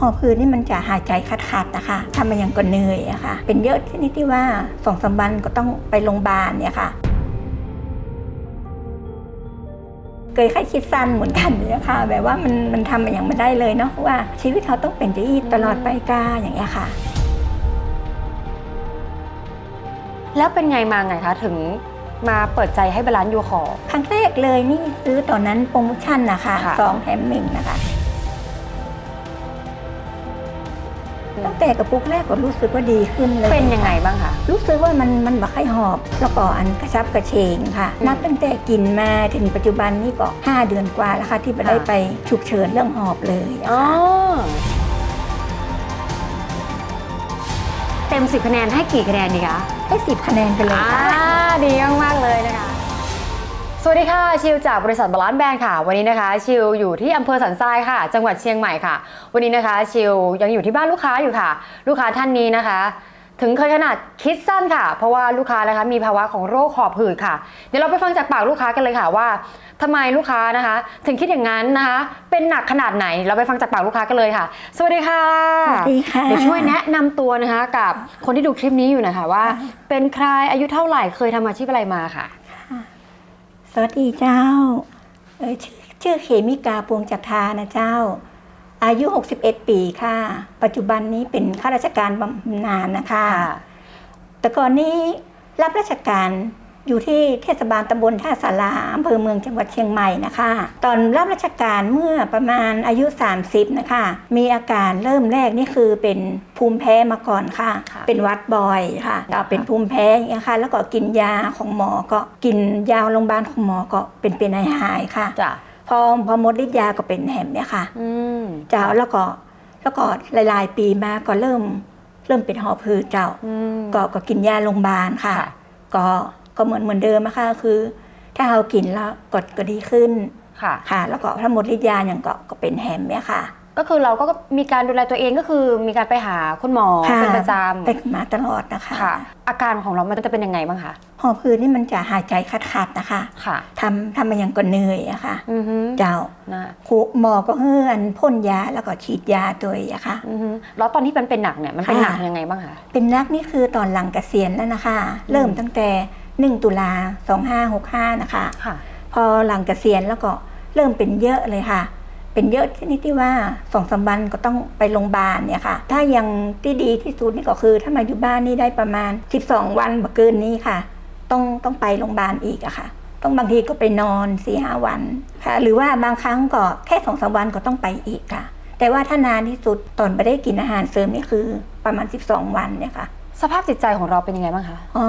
หอบหืดนี่มันจะหายใจขัดๆนะคะทำมาอย่างก็เหนื่อยอะค่ะ เป็นเยอะชนิดที่ว่าสองสามวันก็ต้องไปโรงพยาบาลเนี่ยค่ะเคยค่คิดสั้นเหมือนกันเนี่ยค่ะ แบบว่ามันมันทำมาอย่างไม่ได้เลยเนาะเพราะว่าชีวิตเขาต้องเป็นอย่างนี้ตลอดไปกาอย่างเงี้ยค่ะ แล้วเป็นไงมาไงคะถึงมาเปิดใจให้บาลานซ์ยูคอร์ครั้งแรกเลยนี่ซื้อตอนนั้นโปรโมชั่นนะคะค่ะสองแถมหนึ่งนะคะ ตั้งแต่กระปุกแรกก็รู้สึกว่าดีขึ้นเลยเป็นยังไงบ้างคะรู้สึกว่ามันมันบักไข้หอบแล้วก็อันกระชับกระเฉงค่ะอืมนับตั้งแต่กินมาถึงปัจจุบันนี่ก็5เดือนกว่าแล้วค่ะที่ไปได้ค่ะไปฉุกเฉินเรื่องหอบเลยอะอ๋อค่ะเต็มสิบคะแนนให้กี่คะแนนดีคะให้สิบคะแนนไปเลยอ่าค่ะดีมากๆเลยนะคะส วัสดีค่ะ ชิวจากบริษัทบาลานซ์แบรนด์ค่ะ วันนี้นะคะ ชิวอยู่ที่อำเภอสันทรายค่ะ จังหวัดเชียงใหม่ค่ะ วันนี้นะคะ ชิวยังอยู่ที่บ้านลูกค้าอยู่ค่ะ ลูกค้าท่านนี้นะคะ ถึงเคยขนาดคิดสั้นค่ะ เพราะว่าลูกค้านะคะมีภาวะของโรคหอบหืดค่ะ เดี๋ยวเราไปฟังจากปากลูกค้ากันเลยค่ะว่าทำไมลูกค้านะคะ ถึงคิดอย่างนั้นนะคะ เป็นหนักขนาดไหนเราไปฟังจากปากลูกค้ากันเลยค่ะ สวัสดีค่ะสวัสดีค่ะเดี๋ยวช่วยแนะนำตัวนะคะ กับคนที่ดูคลิปนี้อยู่นะคะว่า เป็นใครอายุเท่าไหร่เคยทำอาชีพอะไรมาค่ะส วัสดีเจ้าเอ่อชื่อชื่อเขมิกาปวงจักรทานะเจ้า อายุ 61 ปีค่ะ ปัจจุบันนี้เป็นข้าราชการบำนาญนะคะ แต่ก่อนนี้รับราชการ อยู่ที่เทศบาลตำบลท่าสาราอำเภอเมืองจังหวัดเชียงใหม่นะคะ ตอนรับราชการเมื่อประมาณอายุ 30 นะคะ มีอาการเริ่มแรกนี่คือเป็นภูมิแพ้มาก่อนค่ะค่ะเป็นหวัดบ่อยค่ะก็เป็นภูมิแพ้อย่างเงี้ยค่ะ แล้วก็กินยาของหมอก็กินยาโรงพยาบาลของหมอก็เป็นเป็นหายหายๆค่ะจ้ะพอพอหมดฤทธิ์ยาก็เป็นแหมเนี่ยค่ะอืมเจ้าแล้วก็แล้วก็หลายๆ ปีมาก็เริ่มเริ่มเป็นหอบหืดเจ้าอืมก็ก็กินยาโรงพยาบาลค่ะค่ะก็ ก็เหมือนเหมือนเดิมอะค่ะคือ ถ้าเรากินแล้วก็ก็ดีขึ้นค่ะ ค่ะ แล้วก็ถ้าหมดฤทธิ์ยาอย่างก็ก็เป็นแฮมเนี่ยค่ะ ก็คือเราก็มีการดูแลตัวเองก็คือมีการไปหาคุณหมอค่ะเป็นประจไปมาตลอดนะคะำค่ะ อาการของเรามันจะเป็นยังไงบ้างคะหอบหืดนี่มันจะหายใจขัดๆนะคะค่ะทำทำมาอย่างก็เหนื่อยอะค่ะ อือฮึเจ้านะครูหมอก็เฮือนพ่นยาแล้วก็ฉีดยาตัวเองอะค่ะ อือฮึแล้วตอนที่มันเป็นหนักเนี่ยมันเป็นค่ะหนักยังไงบ้างคะ เป็นนักนี่คือตอนหลังเกษียณแล้วนะคะ เริ่มตั้งแต่ หนึ่งตุลาสองห้าหกห้านะคะค่ะพอหลังเกษียณแล้วก็เริ่มเป็นเยอะเลยค่ะ เป็นเยอะชนิดที่ว่าสองสามวันก็ต้องไปโรงพยาบาลเนี่ยค่ะ ถ้ายังที่ดีที่สุดนี่ก็คือ ถ้ามาอยู่บ้านนี่ได้ประมาณ 12 วันบ่เกินนี้ค่ะ ต้องต้องไปโรงพยาบาลอีกอะค่ะ ต้องบางทีก็ไปนอนสี่ห้าวันค่ะ หรือว่าบางครั้งก็แค่สองสามวันก็ต้องไปอีกค่ะ แต่ว่าถ้านานที่สุดตอนไปได้กินอาหารเสริมนี่คือประมาณ 12 วันเนี่ยค่ะ สภาพจิตใจของเราเป็นยังไงบ้างคะ อ๋อ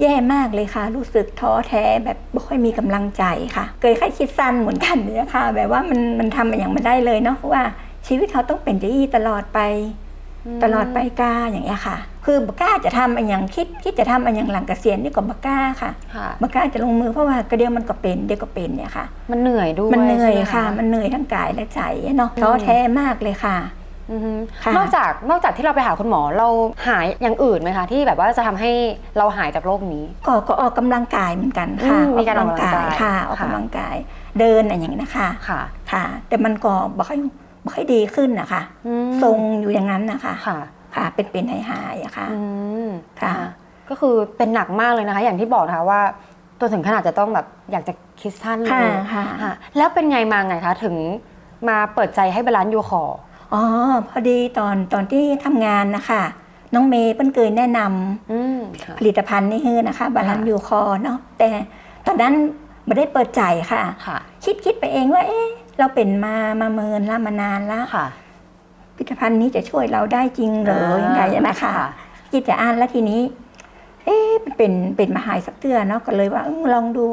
แย่มากเลยค่ะ รู้สึกท้อแท้แบบไม่ค่อยมีกำลังใจค่ะ เคยค่คิดสั้นเหมือนกันเนี่ยค่ะ แบบว่ามันมันทำมาอย่างไม่ได้เลยเนาะเพราะว่าชีวิตเขาต้องเป็นอย่างนี้ตลอดไป ตลอดไปกล้าอย่างเงี้ยค่ะ คือบักกล้าจะทำอันอย่างคิดคิดจะทำอันอย่างหลังเกษียณนี่ก็บักกล้าค่ะค่ะบักกล้าจะลงมือเพราะว่ากระเดียวมันก็เป็นเดี๋ยวก็เป็นเนี่ยค่ะ มันเหนื่อยด้วยมันเหนื่อยใช่ไค่ะ มันเหนื่อยทั้งกายและใจเนาะท้อแท้มากเลยค่ะอือฮึ ค่ะ นอกจากนอกจากที่เราไปหาคุณหมอเราหายอย่างอื่นไหมคะ ที่แบบว่าจะทำให้เราหายจากโรคนี้ ก็ก็ออกกำลังกายเหมือนกันค่ะอืมมีการออกกำลังกายค่ะออกค่ะ กำลังกายเดินอะไรอย่างนี้นะคะค่ะค่ะ แต่มันก็บ่ค่อยบ่ค่อยดีขึ้นนะคะอืมทรงอยู่อย่างนั้นนะคะค่ะค่ะ เป็นเป็นหายหายๆอะค่ะ อืมค่ะ ก็คือเป็นหนักมากเลยนะคะ อย่างที่บอกนะคะว่าตัวถึงขนาดจะต้องแบบอยากจะคิดสั้นเลค่ะยค่ะ ค่ะแล้วเป็นไงมาไงคะถึงมาเปิดใจให้บาลานซ์ยูคอร์ อ๋อพอดีตอนตอนที่ทำงานนะคะน้องเมย์เปิ้นเคยแนะนำอืมค่ะ ผลิตภัณฑ์นี่ฮือนะคะบาลานค่ะยูคอเนาะแต่ตอนนั้นไม่ได้เปิดใจค่ะ ค่ะ คิดคิดไปเองว่า เอ๊ะ เราเป็นมามาเมินละมานานละค่ะผลิตภัณฑ์นี้จะช่วยเราได้จริงเหรอยังไงนะคะ คิดจะอ่านแล้วทีนี้ เอ๊ะมันเป็นเป็นมาหายสักเตือนเนาะก็เลยว่าเออลองดู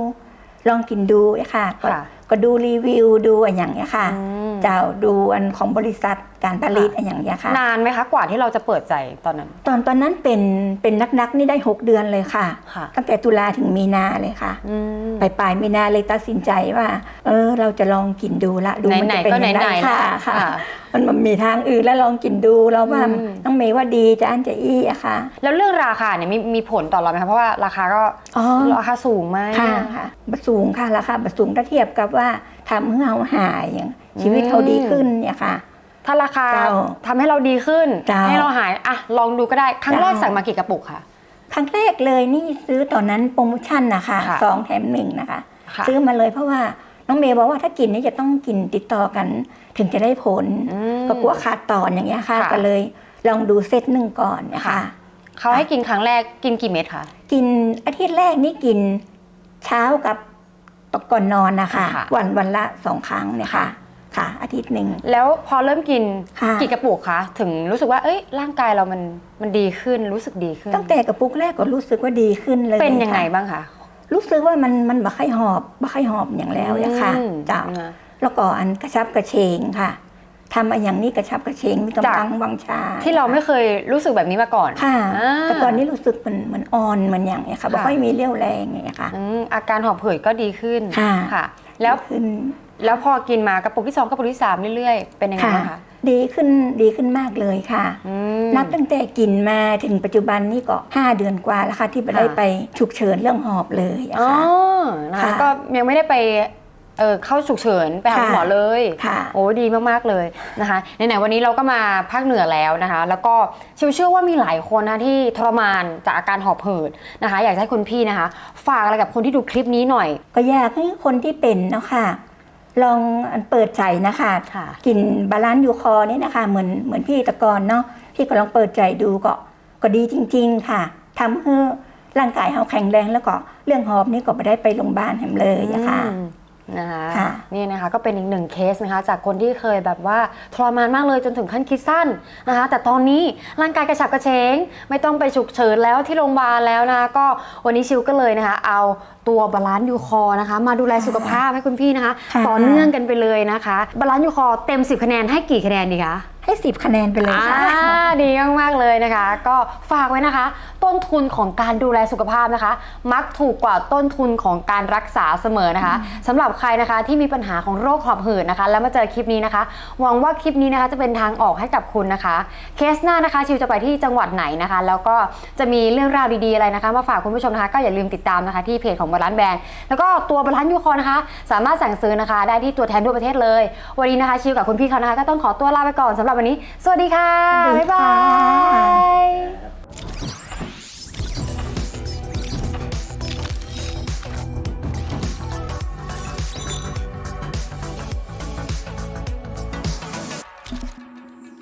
ลองกินดูอะค่ะก็ค่ะก็ดูรีวิวดูอะไรอย่างเงี้ยค่ะอืมจะดูอันของบริษัทการผลิตอะไรอย่างเงี้ยค่ะ นานไหมคะกว่าที่เราจะเปิดใจตอนนั้น ตอนตอนนั้นเป็นเป็นนักนักๆนี่ได้หกเดือนเลยค่ะ ค่ะตั้งแต่ตุลาถึงมีนาเลยค่ะอืม ปลายปลายมีนาเลยตัดสินใจว่า เออ เราจะลองกินดูละดูมัไหนจะๆเป็นก็ยังไหนไงๆค่ะละค่ะ ค่ะ มันมันมีทางอื่นแล้วลองกินดูเราว่าอืม น้องเมย์ว่าดีจะอันจะอี้อะค่ะ แล้วเรื่องราคาเนี่ยมีมีผลต่อเราไหมคะเพราะว่าราคาก็อ๋อ ราคาสูงไหมค่ะค่ะบัสูงค่ะราคาบัสูงถ้าเทียบกับว่าทำให้เราหายอย่างชีวิตเขาดีขึ้นเนี่ยค่ะอถ้าราคาเจ้าทำให้เราดีขึ้น เจ้า ให้เราหายอะลองดูก็ได้ครั้งแรกเจ้าสั่งมากี่กระปุกคะ ครั้งแรกเลยนี่ซื้อตอนนั้นโปรโมชั่นนะคะค่ะสองแถมหนึ่งนะคะ ค่ะ ซื้อมาเลยเพราะว่าน้องเมย์บอกว่าถ้ากินนี่จะต้องกินติดต่อกัน ถึงจะได้ผลอืม ก็กลัวขาดตอนอย่างเงี้ยค่ะ ค่ะ ก็เลยลองดูเซตหนึ่งก่อนนะคะค่ะเขาให้กินครั้งแรกกินกี่เม็ดคะ กินอาทิตย์แรกนี่กินเช้ากับต ก่อนนอนนะคะค่ะ วันวันละสองครั้งเนี่ยค่ะ ค่ะ อาทิตย์หนึ่ง แล้วพอเริ่มกินค่ะ กี่กระปุกคะถึงรู้สึกว่าเอ้ยร่างกายเรามันมันดีขึ้นรู้สึกดีขึ้นตั้งแต่กระปุกแรกก็รู้สึกว่าดีขึ้นเลยเป็นยังไงค่ะบ้างคะรู้สึกว่ามันมันบ่ค่อยหอบบ่ค่อยหอบอย่างแล้วเนี่ยค่ะอืมจ้ะ นะ แล้วก็อันกระชับกระเฉงค่ะ ทำมาอย่างนี้กระชับกระเฉงมีกำลังวังชาที่เราไม่เคยรู้สึกแบบนี้มาก่อนค่ะอ่าแต่ก่อนนี้รู้สึกเหมือนเหมือนอ่อนเหมือนอย่างเนี้ยค่ะบ่ค่ะค่อยมีเรี่ยวแรงอย่างเงี้ยค่ะอืมอาการหอบหืดก็ดีขึ้นค่ะค่ะแล้วขึ้นแล้วพอกินมากระปุกที่สองกระปุกที่สามเรื่อยๆ เป็นยังไงค่ะบ้างคะดีขึ้นดีขึ้นมากเลยค่ะอืมนับตั้งแต่กินมาถึงปัจจุบันนี่ก็5เดือนกว่าแล้วค่ะที่ไปได้ค่ะไปฉุกเฉินเรื่องหอบเลยอะอ๋อค่ะนะคะค่ะก็ยังไม่ได้ไป เออเข้าฉุกเฉินไปหาคุณหมอเลยค่ะโอ้ดีมากๆเลยนะคะไหนๆวันนี้เราก็มาภาคเหนือแล้วนะคะ แล้วก็ชิวเชื่อว่ามีหลายคนนะที่ทรมานจากอาการหอบหืดนะคะ อยากจะให้คุณพี่นะคะ ฝากอะไรกับคนที่ดูคลิปนี้หน่อย ก็อยากให้คนที่เป็นเนาะค่ะลองเปิดใจนะคะค่ะกินบาลานซ์ยูคอนี่นะคะ เหมือนเหมือนพี่ตะกอนเนาะพี่ก็ลองเปิดใจดูก็ก็ดีจริง ๆ ค่ะทำให้ร่างกายเราแข็งแรงแล้วก็เรื่องหอบนี่ก็ไม่ได้ไปโรงพยาบาลแหมเลยอะค่ะอืม นะคะค่ะ นี่นะคะก็เป็นอีกหนึ่งเคสนะคะ จากคนที่เคยแบบว่าทรมานมากเลยจนถึงขั้นคิดสั้นนะคะ แต่ตอนนี้ร่างกายกระฉับกระเฉง ไม่ต้องไปฉุกเฉินแล้วที่โรงพยาบาลแล้วนะคะก็วันนี้ชิวก็เลยนะคะ เอาตัวบาลานซ์ยูคอนะคะ มาดูแลสุขภาพให้คุณพี่นะคะ ค่ะ ต่อเนื่องกันไปเลยนะคะบาลานซ์ยูคอเต็ม 10 คะแนนให้กี่คะแนนดีคะให้สิบคะแนนไปเลยอ่าค่ะ ดี มากๆเลยนะคะ ก็ฝากไว้นะคะ ต้นทุนของการดูแลสุขภาพนะคะ มักถูกกว่าต้นทุนของการรักษาเสมอนะคะสำหรับใครนะคะที่มีปัญหาของโรคหอบหืดนะคะ แล้วมาเจอคลิปนี้นะคะ หวังว่าคลิปนี้นะคะจะเป็นทางออกให้กับคุณนะคะ เคสหน้านะคะ ชิวจะไปที่จังหวัดไหนนะคะ แล้วก็จะมีเรื่องราวดีๆอะไรนะคะ มาฝากคุณผู้ชมนะคะ ก็อย่าลืมติดตามนะคะ ที่เพจของบาลานแบรนด์แล้วก็ตัวบาลานยูคอนะคะ สามารถสั่งซื้อนะคะ ได้ที่ตัวแทนทั่วประเทศเลย วันนี้นะคะชิวกับคุณพี่เขานะคะ ก็ต้องขอตัวลาไปก่อนสำหรับวันนี้ สวัสดีค่ะสวัสดีบ๊ายบาค่ะย